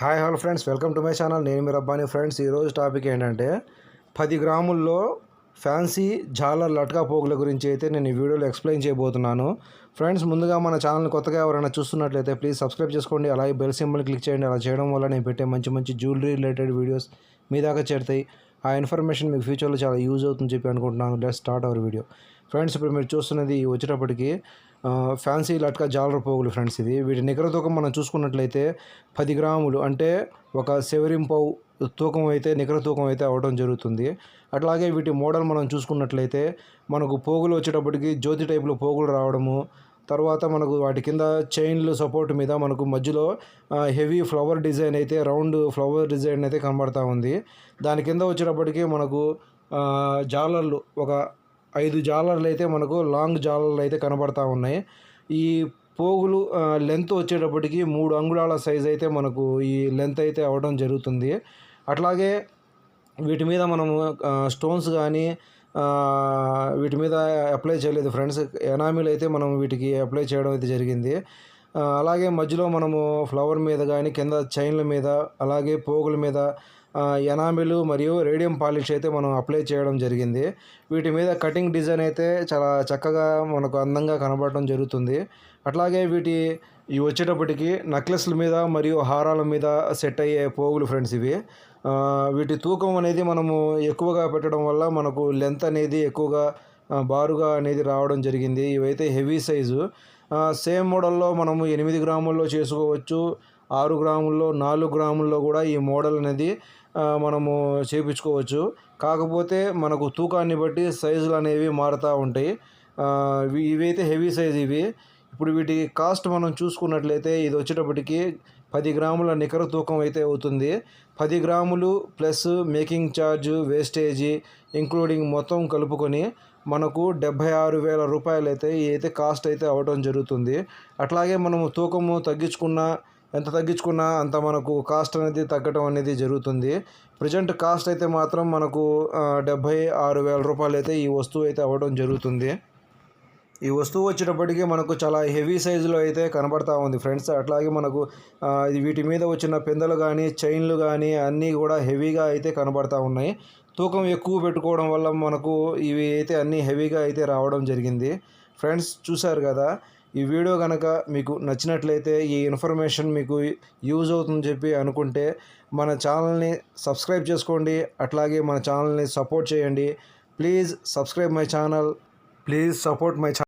Hi hello friends. Welcome to my channel. నేను మీరు అబ్బాని friends ఈరోజు టాపిక్ ఏంటంటే పది గ్రాముల్లో ఫ్యాన్సీ జాలర్ లట్కా పోగుల గురించి అయితే నేను ఈ వీడియోలో ఎక్స్ప్లెయిన్ చేయబోతున్నాను. ఫ్రెండ్స్ ముందుగా మన ఛానల్ని కొత్తగా ఎవరైనా చూస్తున్నట్లయితే ప్లీజ్ సబ్స్క్రైబ్ చేసుకోండి. అలాగే బెల్ సింబల్ క్లిక్ చేయండి. అలా చేయడం వల్ల నేను పెట్టే మంచి మంచి జ్యువెలరీ రిలేటెడ్ వీడియోస్ మీ దాకా చేరుతాయి. ఆ ఇన్ఫర్మేషన్ మీకు ఫ్యూచర్లో చాలా యూజ్ అవుతుందని చెప్పి అనుకుంటున్నాను. Let start our video. Friends ఇప్పుడు మీరు చూస్తున్నది వచ్చేటప్పటికి ఫ్యాన్సీ లట్కా జాలర్ పోగులు ఫ్రెండ్స్ ఇది. వీటి నికర తూకం మనం చూసుకున్నట్లయితే పది గ్రాములు అంటే ఒక సెవరింపవు తూకం అయితే నికర తూకం అయితే అవ్వడం జరుగుతుంది. అట్లాగే వీటి మోడల్ మనం చూసుకున్నట్లయితే మనకు పోగులు వచ్చేటప్పటికి జ్యోతి టైపులో పోగులు రావడము తర్వాత మనకు వాటి కింద చైన్లు సపోర్ట్ మీద మనకు మధ్యలో హెవీ ఫ్లవర్ డిజైన్ అయితే రౌండ్ ఫ్లవర్ డిజైన్ అయితే కనబడతా ఉంది. దాని కింద వచ్చేటప్పటికి మనకు జాలర్లు ఒక ఐదు జాలర్లు అయితే మనకు లాంగ్ జాలర్లు అయితే కనబడతా ఉన్నాయి. ఈ పోగులు లెంత్ వచ్చేటప్పటికి మూడు అంగుళాల సైజ్ అయితే మనకు ఈ లెంత్ అయితే అవ్వడం జరుగుతుంది. అట్లాగే వీటి మీద మనము స్టోన్స్ కానీ వీటి మీద అప్లై చేయలేదు ఫ్రెండ్స్. ఎనామీలు అయితే మనం వీటికి అప్లై చేయడం అయితే జరిగింది. అలాగే మధ్యలో మనము ఫ్లవర్ మీద కానీ కింద చైన్ల మీద అలాగే పోగుల మీద ఎనామిలు మరియు రేడియం పాలిష్ అయితే మనం అప్లై చేయడం జరిగింది. వీటి మీద కటింగ్ డిజైన్ అయితే చాలా చక్కగా మనకు అందంగా కనబడటం జరుగుతుంది. అట్లాగే వీటి ఇవి వచ్చేటప్పటికి నెక్లెస్ల మీద మరియు హారాల మీద సెట్ అయ్యే పోగులు ఫ్రెండ్స్ ఇవి. వీటి తూకం అనేది మనము ఎక్కువగా పెట్టడం వల్ల మనకు లెంత్ అనేది ఎక్కువగా బారుగా అనేది రావడం జరిగింది. ఇవైతే హెవీ సైజు. సేమ్ మోడల్లో మనము ఎనిమిది గ్రాముల్లో చేసుకోవచ్చు. ఆరు గ్రాముల్లో నాలుగు గ్రాముల్లో కూడా ఈ మోడల్ అనేది మనము చేపించుకోవచ్చు. కాకపోతే మనకు తూకాన్ని బట్టి సైజులు అనేవి మారుతూ ఉంటాయి. ఇవైతే హెవీ సైజ్ ఇవి. ఇప్పుడు వీటి కాస్ట్ మనం చూసుకున్నట్లయితే ఇది వచ్చేటప్పటికి పది గ్రాముల నికర తూకం అయితే అవుతుంది. పది గ్రాములు plus making charge wastage including మొత్తం కలుపుకొని మనకు డెబ్భై ఆరు వేల రూపాయలు అయితే అయితే కాస్ట్ అయితే అవ్వడం జరుగుతుంది. అట్లాగే మనము తూకము తగ్గించుకున్న ఎంత తగ్గించుకున్నా అంత మనకు కాస్ట్ అనేది తగ్గడం అనేది జరుగుతుంది. ప్రజెంట్ కాస్ట్ అయితే మాత్రం మనకు డెబ్భై ఆరు వేల రూపాయలు అయితే ఈ వస్తువు అయితే అవ్వడం జరుగుతుంది. ఈ వస్తువు వచ్చేటప్పటికీ మనకు చాలా హెవీ సైజులో అయితే కనబడతా ఉంది ఫ్రెండ్స్ అట్లాగే మనకు ఇది వీటి మీద వచ్చిన పెందలు కానీ చైన్లు కానీ అన్నీ కూడా హెవీగా అయితే కనబడతా ఉన్నాయి. తూకం ఎక్కువ పెట్టుకోవడం వల్ల మనకు ఇవి అయితే అన్నీ హెవీగా అయితే రావడం జరిగింది. ఫ్రెండ్స్ చూశారు కదా? ఈ వీడియో కనుక మీకు నచ్చినట్లయితే ఈ ఇన్ఫర్మేషన్ మీకు యూజ్ అవుతుందని చెప్పి అనుకుంటే మన ఛానల్ని సబ్స్క్రైబ్ చేసుకోండి. అట్లాగే మన ఛానల్ని సపోర్ట్ చేయండి. Please subscribe my channel. Please support my channel